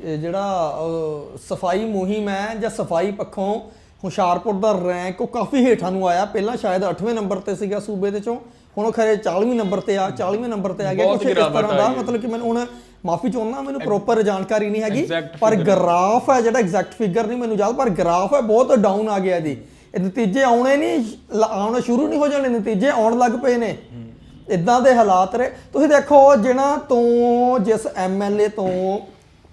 Speaker 2: ਇਹ ਜਿਹੜਾ ਸਫ਼ਾਈ ਮੁਹਿੰਮ ਹੈ ਜਾਂ ਸਫ਼ਾਈ ਪੱਖੋਂ ਹੁਸ਼ਿਆਰਪੁਰ ਦਾ ਰੈਂਕ ਉਹ ਕਾਫੀ ਹੇਠਾਂ ਨੂੰ ਆਇਆ। ਪਹਿਲਾਂ ਸ਼ਾਇਦ 8ਵੇਂ ਨੰਬਰ ਤੇ ਸੀਗਾ ਸੂਬੇ ਦੇ ਚੋਂ ਹੁਣ ਉਹ ਖਰੇ 40ਵੇਂ ਨੰਬਰ ਤੇ ਆ 40ਵੇਂ ਨੰਬਰ ਤੇ ਆ ਗਿਆ। ਕੁਝ ਇਸ ਤਰ੍ਹਾਂ ਦਾ। ਮਤਲਬ ਕਿ ਮੈਨੂੰ ਹੁਣ ਮਾਫੀ ਚਾਹੁੰਦਾ ਮੈਨੂੰ ਪ੍ਰੋਪਰ ਜਾਣਕਾਰੀ ਨਹੀਂ ਹੈਗੀ। ਪਰ ਗ੍ਰਾਫ ਹੈ ਜਿਹੜਾ ਐਗਜ਼ੈਕਟ ਫਿਗਰ ਨਹੀਂ ਮੈਨੂੰ ਯਾਦ ਪਰ ਗ੍ਰਾਫ ਹੈ ਬਹੁਤ ਡਾਊਨ ਆ ਗਿਆ ਜੀ। ਇਹ ਨਤੀਜੇ ਆਉਣੇ ਨਹੀਂ ਆਉਣੇ ਸ਼ੁਰੂ ਨਹੀਂ ਹੋ ਜਾਣੇ ਨਤੀਜੇ ਆਉਣ ਲੱਗ ਪਏ ਨੇ। ਇਦਾਂ ਦੇ ਹਾਲਾਤ ਰਹੇ ਤੁਸੀਂ ਦੇਖੋ, ਜਿਨ੍ਹਾਂ ਤੋਂ, ਜਿਸ ਐਮਐਲਏ ਤੋਂ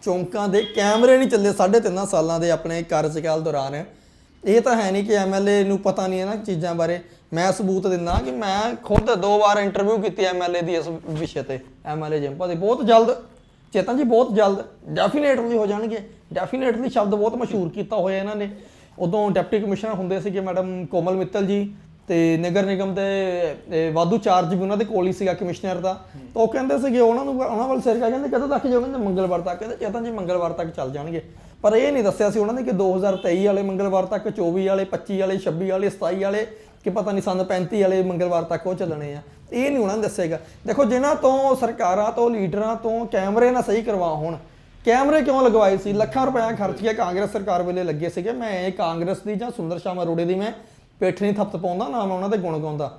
Speaker 2: ਚੌਂਕਾਂ ਦੇ ਕੈਮਰੇ ਨਹੀਂ ਚੱਲੇ ਸਾਢੇ ਤਿੰਨਾਂ ਸਾਲਾਂ ਦੇ ਆਪਣੇ ਕਾਰਜਕਾਲ ਦੌਰਾਨ, ਇਹ ਤਾਂ ਹੈ ਨਹੀਂ ਕਿ ਐਮਐਲਏ ਨੂੰ ਪਤਾ ਨਹੀਂ ਹੈ ਨਾ ਚੀਜ਼ਾਂ ਬਾਰੇ। ਮੈਂ ਸਬੂਤ ਦਿੰਦਾ ਕਿ ਮੈਂ ਖੁਦ ਦੋ ਵਾਰ ਇੰਟਰਵਿਊ ਕੀਤੀ ਐਮਐਲਏ ਦੀ ਇਸ ਵਿਸ਼ੇ ਤੇ ਐਮਐਲਏ ਜਿੰਪਾ ਦੇ। ਬਹੁਤ ਜਲਦ, ਚੇਤਨ ਜੀ, ਬਹੁਤ ਜਲਦ ਡੈਫੀਨੇਟਲੀ ਹੋ ਜਾਣਗੇ। ਡੈਫੀਨੇਟਲੀ ਸ਼ਬਦ ਬਹੁਤ ਮਸ਼ਹੂਰ ਕੀਤਾ ਹੋਇਆ ਇਹਨਾਂ ਨੇ। ਉਦੋਂ ਡਿਪਟੀ ਕਮਿਸ਼ਨਰ ਹੁੰਦੇ ਸੀਗੇ ਮੈਡਮ ਕੋਮਲ ਮਿੱਤਲ ਜੀ ਤੇ ਨਗਰ ਨਿਗਮ ਦੇ ਇਹ ਵਾਧੂ ਚਾਰਜ ਵੀ ਉਹਨਾਂ ਦੇ ਕੋਲ ਹੀ ਸੀਗਾ ਕਮਿਸ਼ਨਰ ਦਾ। ਤਾਂ ਉਹ ਕਹਿੰਦੇ ਸੀਗੇ ਉਹਨਾਂ ਨੂੰ ਉਹਨਾਂ ਵੱਲ ਸਿਰ ਕਹਿੰਦੇ ਕਦੋਂ ਤੱਕ ਜਾਓ ਕਹਿੰਦੇ ਮੰਗਲਵਾਰ ਤੱਕ। ਕਹਿੰਦੇ ਚੇਤਨ ਜੀ ਮੰਗਲਵਾਰ ਤੱਕ ਚੱਲ ਜਾਣਗੇ। ਪਰ ਇਹ ਨਹੀਂ ਦੱਸਿਆ ਸੀ ਉਹਨਾਂ ਨੇ ਕਿ 2023 ਵਾਲੇ ਮੰਗਲਵਾਰ ਤੱਕ 24 ਵਾਲੇ 25 ਵਾਲੇ 26 ਵਾਲੇ 27 ਵਾਲੇ ਕਿ ਪਤਾ ਨਹੀਂ ਸੰਨ 35 ਵਾਲੇ ਮੰਗਲਵਾਰ ਤੱਕ ਉਹ ਚੱਲਣੇ ਆ। ਇਹ ਨਹੀਂ ਉਹਨਾਂ ਨੇ ਦੱਸੇਗਾ ਦੇਖੋ ਜਿਨ੍ਹਾਂ ਤੋਂ ਸਰਕਾਰਾਂ ਤੋਂ ਲੀਡਰਾਂ ਤੋਂ ਕੈਮਰੇ ਨਾ ਸਹੀ ਕਰਵਾ ਹੋਣ ਕੈਮਰੇ ਕਿਉਂ ਲਗਵਾਏ ਸੀ? ਲੱਖਾਂ ਰੁਪਏ ਖਰਚ ਕੇ ਕਾਂਗਰਸ ਸਰਕਾਰ ਵੇਲੇ ਲੱਗੇ ਸੀਗੇ। ਮੈਂ ਇਹ ਕਾਂਗਰਸ ਦੀ ਜਾਂ ਸੁੰਦਰ ਸ਼ਾਮ ਅਰੋੜੇ ਦੀ ਮੈਂ ਪੇਠ ਨਹੀਂ ਥੱਪਤ ਪਾਉਂਦਾ ਨਾ ਮੈਂ ਉਹਨਾਂ ਦੇ ਗੁਣ ਗਾਉਂਦਾ।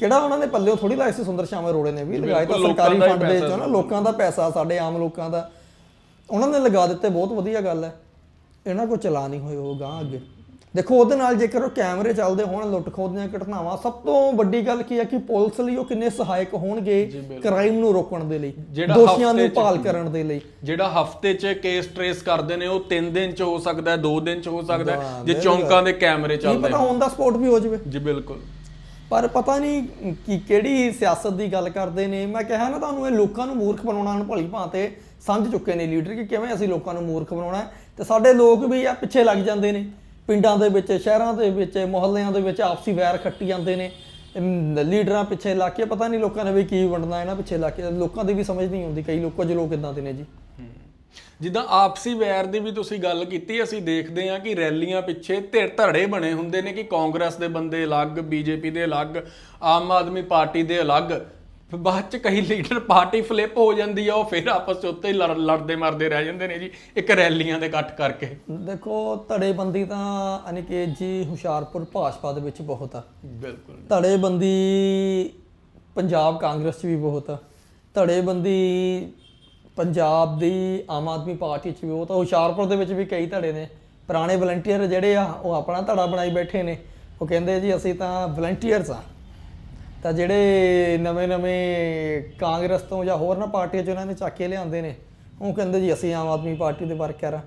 Speaker 2: ਕਿਹੜਾ ਉਹਨਾਂ ਨੇ ਪੱਲਿਓ ਥੋੜੀ ਸੀ ਸੁੰਦਰ ਸ਼ਾਮ ਅਰੋੜੇ ਨੇ ਵੀ? ਲਗਾਏ ਤਾਂ ਸਰਕਾਰੀ ਫੰਡ ਦੇ ਚੋਂ ਨਾ ਲੋਕਾਂ ਦਾ ਪੈਸਾ ਸਾਡੇ ਆਮ ਲੋਕਾਂ ਦਾ। ਉਹਨਾਂ ਨੇ ਲਗਾ ਦਿੱਤੇ ਬਹੁਤ ਵਧੀਆ ਗੱਲ ਹੈ। ਇਹਨਾਂ ਕੋ ਚਲਾ ਨਹੀਂ ਹੋਏ ਉਹ ਗਾਂ ਅੱਗੇ। ਦੇਖੋ ਉਹਦੇ ਨਾਲ ਜੇਕਰ ਉਹ ਕੈਮਰੇ ਚੱਲਦੇ ਹੋਣ ਲੁੱਟ ਖੋਹ ਦੀਆਂ ਘਟਨਾਵਾਂ ਸਭ ਤੋਂ ਵੱਡੀ ਗੱਲ ਕੀ ਹੈ ਕਿ ਪੁਲਿਸ ਲਈ ਉਹ ਕਿੰਨੇ ਸਹਾਇਕ ਹੋਣਗੇ ਕ੍ਰਾਈਮ ਨੂੰ ਰੋਕਣ ਦੇ ਲਈ ਦੋਸ਼ੀਆਂ ਨੂੰ ਭਾਲ ਕਰਨ ਦੇ ਲਈ।
Speaker 1: ਜਿਹੜਾ ਹਫ਼ਤੇ 'ਚ ਕੇਸ ਟ੍ਰੇਸ ਕਰਦੇ ਨੇ ਉਹ 3 ਦਿਨ 'ਚ ਹੋ ਸਕਦਾ ਹੈ 2 ਦਿਨ 'ਚ ਹੋ ਸਕਦਾ ਹੈ ਜੇ। ਚੌਂਕਾਂ ਦੇ ਕੈਮਰੇ ਚੱਲਦੇ
Speaker 2: ਪਤਾ ਔਨ ਦਾ ਸਪੋਰਟ ਵੀ ਹੋ ਜਾਵੇ।
Speaker 1: ਜੀ ਬਿਲਕੁਲ।
Speaker 2: ਪਰ ਪਤਾ ਨਹੀਂ ਕਿ ਕਿਹੜੀ ਸਿਆਸਤ ਦੀ ਗੱਲ ਕਰਦੇ ਨੇ। ਮੈਂ ਕਿਹਾ ਨਾ ਤੁਹਾਨੂੰ ਇਹ ਲੋਕਾਂ ਨੂੰ ਮੂਰਖ ਬਣਾਉਣਾ ਹਨ ਭਲੀ ਭਾਂਤੇ ਸਮਝ ਚੁੱਕੇ ਨੇ ਲੀਡਰ ਕਿ ਕਿਵੇਂ ਅਸੀਂ ਲੋਕਾਂ ਨੂੰ ਮੂਰਖ ਬਣਾਉਣਾ ਤੇ ਸਾਡੇ ਲੋਕ ਵੀ ਆ ਪਿੱਛੇ ਲੱਗ ਜਾਂਦੇ ਨੇ। ਪਿੰਡਾਂ ਦੇ ਵਿੱਚ, ਸ਼ਹਿਰਾਂ ਦੇ ਵਿੱਚ, ਮੁਹੱਲਿਆਂ ਦੇ ਵਿੱਚ ਆਪਸੀ ਵੈਰ ਖੱਟੀ ਜਾਂਦੇ ਨੇ। ਲੀਡਰਾਂ ਪਿੱਛੇ ਲਾ ਕੇ, ਪਤਾ ਨਹੀਂ ਲੋਕਾਂ ਨੇ ਵੀ ਕੀ ਵੰਡਣਾ ਇਹਨਾਂ ਪਿੱਛੇ ਲਾ ਕੇ। ਲੋਕਾਂ ਦੀ ਵੀ ਸਮਝ ਨਹੀਂ ਆਉਂਦੀ ਕਈ ਲੋਕ, ਕੁਝ ਲੋਕ ਇਦਾਂ ਦੇ ਨੇ ਜੀ।
Speaker 1: ਜਿੱਦਾਂ ਆਪਸੀ ਵੈਰ ਦੀ ਵੀ ਤੁਸੀਂ ਗੱਲ ਕੀਤੀ, ਅਸੀਂ ਦੇਖਦੇ ਹਾਂ ਕਿ ਰੈਲੀਆਂ ਪਿੱਛੇ ਧਿਰ ਧੜੇ ਬਣੇ ਹੁੰਦੇ ਨੇ ਕਿ ਕਾਂਗਰਸ ਦੇ ਬੰਦੇ ਅਲੱਗ, ਬੀਜੇਪੀ ਦੇ ਅਲੱਗ, ਆਮ ਆਦਮੀ ਪਾਰਟੀ ਦੇ ਅਲੱਗ। ਬਾਅਦ ਚ ਕਈ ਲੀਡਰ ਪਾਰਟੀ ਫਲਿੱਪ ਹੋ ਜਾਂਦੀ ਆ ਉਹ ਫਿਰ ਆਪਸ ਚ ਉੱਤੇ ਹੀ ਲੜ- ਲੜਦੇ ਮਰਦੇ ਰਹਿ ਜਾਂਦੇ ਨੇ ਜੀ ਇੱਕ ਰੈਲੀਆਂ ਦੇ ਇਕੱਠ ਕਰਕੇ।
Speaker 2: ਦੇਖੋ ਧੜੇਬੰਦੀ ਤਾਂ ਅਨਿਕੇਤ ਜੀ ਹੁਸ਼ਿਆਰਪੁਰ ਭਾਜਪਾ ਦੇ ਵਿੱਚ ਬਹੁਤ ਆ।
Speaker 1: ਬਿਲਕੁਲ
Speaker 2: ਧੜੇਬੰਦੀ ਪੰਜਾਬ ਕਾਂਗਰਸ 'ਚ ਵੀ ਬਹੁਤ ਆ। ਧੜੇਬੰਦੀ ਪੰਜਾਬ ਦੀ ਆਮ ਆਦਮੀ ਪਾਰਟੀ 'ਚ ਵੀ ਬਹੁਤ ਆ। ਹੁਸ਼ਿਆਰਪੁਰ ਦੇ ਵਿੱਚ ਵੀ ਕਈ ਧੜੇ ਨੇ। ਪੁਰਾਣੇ ਵਲੰਟੀਅਰ ਜਿਹੜੇ ਆ ਉਹ ਆਪਣਾ ਧੜਾ ਬਣਾਈ ਬੈਠੇ ਨੇ। ਉਹ ਕਹਿੰਦੇ ਜੀ ਅਸੀਂ ਤਾਂ ਵਲੰਟੀਅਰਸ ਆ। ਤਾਂ ਜਿਹੜੇ ਨਵੇਂ-ਨਵੇਂ ਕਾਂਗਰਸ ਤੋਂ ਜਾਂ ਹੋਰ ਨਾ ਪਾਰਟੀਆਂ 'ਚ ਉਹਨਾਂ ਨੇ ਚੱਕ ਕੇ ਲਿਆਂਦੇ ਨੇ ਉਹ ਕਹਿੰਦੇ ਜੀ ਅਸੀਂ ਆਮ ਆਦਮੀ ਪਾਰਟੀ ਦੇ ਵਰਕਰ ਆ।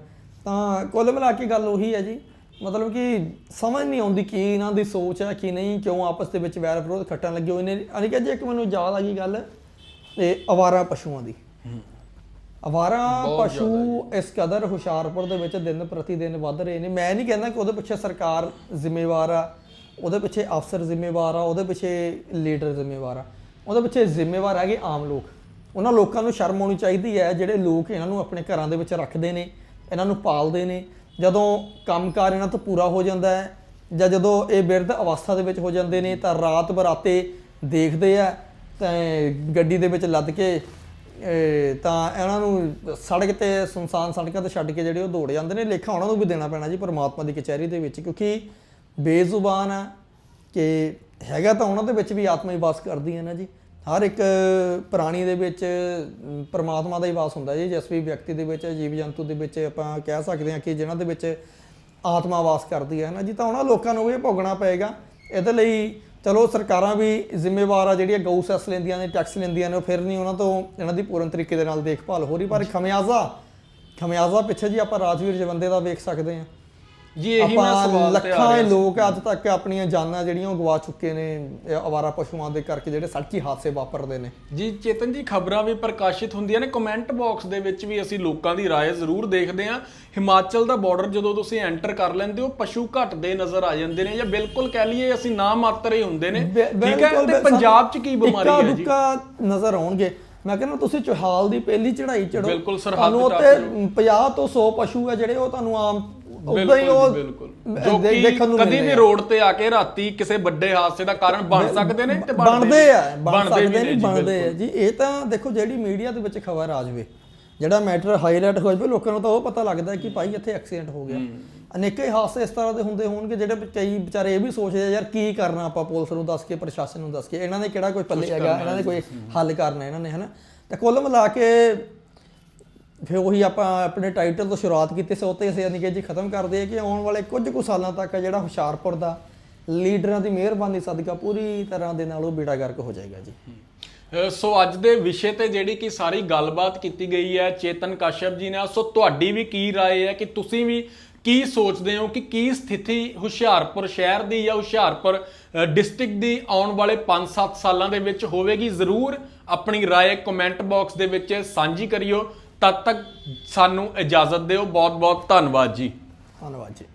Speaker 2: ਤਾਂ ਕੁੱਲ ਮਿਲਾ ਕੇ ਗੱਲ ਉਹੀ ਹੈ ਜੀ ਮਤਲਬ ਕਿ ਸਮਝ ਨਹੀਂ ਆਉਂਦੀ ਕੀ ਇਹਨਾਂ ਦੀ ਸੋਚ ਹੈ ਕੀ ਨਹੀਂ ਕਿਉਂ ਆਪਸ ਦੇ ਵਿੱਚ ਵੈਰ ਵਿਰੋਧ ਖੱਟਣ ਲੱਗੇ ਹੋਏ ਨੇ। ਅਣੀ ਕਿ ਜੀ ਇੱਕ ਮੈਨੂੰ ਯਾਦ ਆ ਗਈ ਗੱਲ ਇਹ ਅਵਾਰਾ ਪਸ਼ੂਆਂ ਦੀ। ਅਵਾਰਾ ਪਸ਼ੂ ਇਸ ਕਦਰ ਹੁਸ਼ਿਆਰਪੁਰ ਦੇ ਵਿੱਚ ਦਿਨ ਪ੍ਰਤੀ ਦਿਨ ਵੱਧ ਰਹੇ ਨੇ। ਮੈਂ ਨਹੀਂ ਕਹਿੰਦਾ ਕਿ ਉਹਦੇ ਪਿੱਛੇ ਸਰਕਾਰ ਜ਼ਿੰਮੇਵਾਰ ਆ ਉਹਦੇ ਪਿੱਛੇ ਅਫਸਰ ਜ਼ਿੰਮੇਵਾਰ ਆ, ਉਹਦੇ ਪਿੱਛੇ ਲੀਡਰ ਜ਼ਿੰਮੇਵਾਰ ਆ। ਉਹਦੇ ਪਿੱਛੇ ਜ਼ਿੰਮੇਵਾਰ ਹੈਗੇ ਆਮ ਲੋਕ। ਉਹਨਾਂ ਲੋਕਾਂ ਨੂੰ ਸ਼ਰਮ ਆਉਣੀ ਚਾਹੀਦੀ ਹੈ, ਜਿਹੜੇ ਲੋਕ ਇਹਨਾਂ ਨੂੰ ਆਪਣੇ ਘਰਾਂ ਦੇ ਵਿੱਚ ਰੱਖਦੇ ਨੇ, ਇਹਨਾਂ ਨੂੰ ਪਾਲਦੇ ਨੇ। ਜਦੋਂ ਕੰਮਕਾਰ ਇਹਨਾਂ ਤੋਂ ਪੂਰਾ ਹੋ ਜਾਂਦਾ ਹੈ, ਜਾਂ ਜਦੋਂ ਇਹ ਬਿਰਧ ਅਵਸਥਾ ਦੇ ਵਿੱਚ ਹੋ ਜਾਂਦੇ ਨੇ, ਤਾਂ ਰਾਤ ਬਰਾਤੇ ਦੇਖਦੇ ਆ, ਤਾਂ ਗੱਡੀ ਦੇ ਵਿੱਚ ਲੱਦ ਕੇ ਤਾਂ ਇਹਨਾਂ ਨੂੰ ਸੜਕ ਤੇ, ਸੁਨਸਾਨ ਸੜਕਾਂ ਤੇ ਛੱਡ ਕੇ ਜਿਹੜੇ ਉਹ ਦੌੜ ਜਾਂਦੇ ਨੇ। ਲੇਖਾ ਉਹਨਾਂ ਨੂੰ ਵੀ ਦੇਣਾ ਪੈਣਾ ਜੀ, ਪਰਮਾਤਮਾ ਦੀ ਕਚਹਿਰੀ ਦੇ ਵਿੱਚ, ਕਿਉਂਕਿ ਬੇਜ਼ੁਬਾਨ ਆ ਕਿ ਹੈਗਾ ਤਾਂ ਉਹਨਾਂ ਦੇ ਵਿੱਚ ਵੀ ਆਤਮਾ ਹੀ ਵਾਸ ਕਰਦੀ ਹੈ ਨਾ ਜੀ। ਹਰ ਇੱਕ ਪ੍ਰਾਣੀ ਦੇ ਵਿੱਚ ਪਰਮਾਤਮਾ ਦਾ ਹੀ ਵਾਸ ਹੁੰਦਾ ਜੀ। ਜਿਸ ਵੀ ਵਿਅਕਤੀ ਦੇ ਵਿੱਚ, ਜੀਵ ਜੰਤੂ ਦੇ ਵਿੱਚ ਆਪਾਂ ਕਹਿ ਸਕਦੇ ਹਾਂ ਕਿ ਜਿਨ੍ਹਾਂ ਦੇ ਵਿੱਚ ਆਤਮਾ ਵਾਸ ਕਰਦੀ ਹੈ ਨਾ ਜੀ। ਤਾਂ ਉਹਨਾਂ ਲੋਕਾਂ ਨੂੰ ਵੀ ਇਹ ਭੋਗਣਾ ਪਏਗਾ। ਇਹਦੇ ਲਈ ਚਲੋ ਸਰਕਾਰਾਂ ਵੀ ਜ਼ਿੰਮੇਵਾਰ ਆ, ਜਿਹੜੀਆਂ ਗਊ ਸੈਸ ਲੈਂਦੀਆਂ ਨੇ, ਟੈਕਸ ਲੈਂਦੀਆਂ ਨੇ, ਉਹ ਫਿਰ ਨਹੀਂ ਉਹਨਾਂ ਤੋਂ ਇਹਨਾਂ ਦੀ ਪੂਰਨ ਤਰੀਕੇ ਦੇ ਨਾਲ ਦੇਖਭਾਲ ਹੋ ਰਹੀ। ਪਰ ਖਮਿਆਜ਼ਾ ਖਮਿਆਜ਼ਾ ਪਿੱਛੇ ਜੀ ਆਪਾਂ ਰਾਜਵੀਰ ਜਵੰਦੇ ਦਾ ਵੇਖ ਸਕਦੇ ਹਾਂ।
Speaker 1: ਜੀ ਇਹੀ ਮੈਂ
Speaker 2: ਆਪਾਂ
Speaker 1: ਸਵਾਲ ਤੇ
Speaker 2: ਲੱਖਾਂ ਲੋਕ ਅੱਜ ਤੱਕ ਆਪਣੀਆਂ ਜਾਨਾਂ ਜਿਹੜੀਆਂ ਉਹ ਗਵਾ ਚੁੱਕੇ ਨੇ ਅਵਾਰਾ ਪਸ਼ੂਆਂ ਦੇ ਕਰਕੇ ਜਿਹੜੇ ਸੜਕੀ ਹਾਦਸੇ ਵਾਪਰਦੇ ਨੇ।
Speaker 1: ਜੀ ਚੇਤਨ ਜੀ ਖਬਰਾਂ ਵੀ ਪ੍ਰਕਾਸ਼ਿਤ ਹੁੰਦੀਆਂ ਨੇ। ਕਮੈਂਟ ਬਾਕਸ ਦੇ ਵਿੱਚ ਵੀ ਅਸੀਂ ਲੋਕਾਂ ਦੀ ਰਾਏ ਜ਼ਰੂਰ ਦੇਖਦੇ ਹਾਂ। ਹਿਮਾਚਲ ਦਾ ਬਾਰਡਰ ਜਦੋਂ ਤੁਸੀਂ ਐਂਟਰ ਕਰ ਲੈਂਦੇ ਹੋ ਪਸ਼ੂ ਘਟਦੇ ਨਜ਼ਰ ਆ ਜਾਂਦੇ ਨੇ ਜਾਂ ਬਿਲਕੁਲ ਕਹਿ ਲਈਏ ਅਸੀਂ ਨਾ ਮਾਤਰ ਹੀ ਹੁੰਦੇ ਨੇ। ਠੀਕ ਹੈ? ਤੇ ਪੰਜਾਬ 'ਚ ਕੀ ਬਿਮਾਰੀ ਹੈ ਜੀ?
Speaker 2: ਦੁੱਕਾ ਨਜ਼ਰ ਆਉਣਗੇ। ਮੈਂ ਕਹਿੰਦਾ ਤੁਸੀਂ ਚੋਹਾਲ ਦੀ ਪਹਿਲੀ ਚੜ੍ਹਾਈ ਚੜੋ
Speaker 1: ਬਿਲਕੁਲ ਸਰਹੱਦ
Speaker 2: ਤੁਹਾਨੂੰ 50 ਤੋਂ 100 ਪਸ਼ੂ ਆ ਜਿਹੜੇ ਉਹ ਤੁਹਾਨੂੰ ਆਮ ਉਦਾਂ ਹੀ
Speaker 1: ਬਿਲਕੁਲ
Speaker 2: ਉਹ
Speaker 1: ਜੀ, ਬਿਲਕੁਲ। ਜੋ
Speaker 2: ਦੇ-
Speaker 1: ਕਿ ਕਦੀ ਵੀ। ਰੋਡ ਤੇ ਆ ਕੇ ਰਾਤੀ ਕਿਸੇ ਵੱਡੇ ਹਾਦਸੇ ਦਾ ਕਾਰਨ ਬਣ ਸਕਦੇ ਨੇ ਤੇ
Speaker 2: ਬਣਦੇ ਆ ਬਣ ਸਕਦੇ
Speaker 1: ਨੇ
Speaker 2: ਨਹੀਂ ਬਣਦੇ ਆ। ਜੀ। ਇਹ ਤਾਂ ਦੇਖੋ ਜਿਹੜੀ ਮੀਡੀਆ ਦੇ ਵਿੱਚ ਖਬਰ ਆ ਜਾਵੇ ਜਿਹੜਾ ਮੈਟਰ ਹਾਈਲਾਈਟ ਹੋ ਜਾਵੇ ਲੋਕਾਂ ਨੂੰ ਤਾਂ ਉਹ ਪਤਾ ਲੱਗਦਾ ਕਿ ਭਾਈ ਇੱਥੇ ਐਕਸੀਡੈਂਟ ਹੋ ਗਿਆ। ਅਨੇਕਾਂ ਹਾਦਸੇ ਇਸ ਤਰ੍ਹਾਂ ਦੇ ਹੁੰਦੇ ਹੋਣਗੇ ਜਿਹੜੇ ਕਈ ਵਿਚਾਰੇ ਇਹ ਵੀ ਸੋਚਦੇ ਆ ਯਾਰ ਕੀ ਕਰਨਾ ਆਪਾਂ ਪੁਲਿਸ ਨੂੰ ਦੱਸ ਕੇ ਪ੍ਰਸ਼ਾਸਨ ਨੂੰ ਦੱਸ ਕੇ ਇਹਨਾਂ ਨੇ ਕਿਹੜਾ ਕੋਈ ਪੱਲੇ ਹੈਗਾ ਇਹਨਾਂ ਨੇ ਕੋਈ ਹੱਲ ਕਰਨਾ ਇਹਨਾਂ ਨੇ ਹਨਾ? ਤੇ ਕੁੱਲ ਮਿਲਾ ਕੇ ਫਿਰ ਉਹੀ ਆਪਾਂ ਆਪਣੇ ਟਾਈਟਲ ਤੋਂ ਸ਼ੁਰੂਆਤ ਕੀਤੀ ਸੀ ਉੱਤੇ ਅਸੀਂ ਯਾਨੀ ਕਿ ਜੀ ਖਤਮ ਕਰਦੇ ਆ ਕਿ ਆਉਣ ਵਾਲੇ ਕੁਝ ਕੁ ਸਾਲਾਂ ਤੱਕ ਜਿਹੜਾ ਹੁਸ਼ਿਆਰਪੁਰ ਦਾ ਲੀਡਰਾਂ ਦੀ ਮਿਹਰਬਾਨੀ ਸਦਕਾ ਪੂਰੀ ਤਰ੍ਹਾਂ ਦੇ ਨਾਲ ਉਹ ਬੇੜਾ ਗਰਕ ਹੋ ਜਾਏਗਾ ਜੀ
Speaker 1: ਅ, ਸੋ ਅੱਜ ਦੇ ਵਿਸ਼ੇ ਤੇ ਜਿਹੜੀ ਕਿ ਸਾਰੀ ਗੱਲਬਾਤ ਕੀਤੀ ਗਈ ਹੈ ਚੇਤਨ ਕਾਸ਼ਪ ਜੀ ਨਾਲ ਸੋ ਤੁਹਾਡੀ ਵੀ ਕੀ رائے ਹੈ ਕਿ ਤੁਸੀਂ ਵੀ ਕੀ ਸੋਚਦੇ ਹੋ ਕਿ ਕੀ ਸਥਿਤੀ ਹੁਸ਼ਿਆਰਪੁਰ ਸ਼ਹਿਰ ਦੀ ਜਾਂ ਹੁਸ਼ਿਆਰਪੁਰ ਡਿਸਟ੍ਰਿਕਟ ਦੀ ਆਉਣ ਵਾਲੇ 5-7 ਸਾਲਾਂ ਦੇ ਵਿੱਚ ਹੋਵੇਗੀ ਜ਼ਰੂਰ ਆਪਣੀ رائے ਕਮੈਂਟ ਬਾਕਸ ਦੇ ਵਿੱਚ ਸਾਂਝੀ ਕਰਿਓ ਤਦ ਤੱਕ ਸਾਨੂੰ ਇਜਾਜ਼ਤ ਦਿਓ। ਬਹੁਤ ਬਹੁਤ ਧੰਨਵਾਦ ਜੀ।
Speaker 2: ਧੰਨਵਾਦ ਜੀ।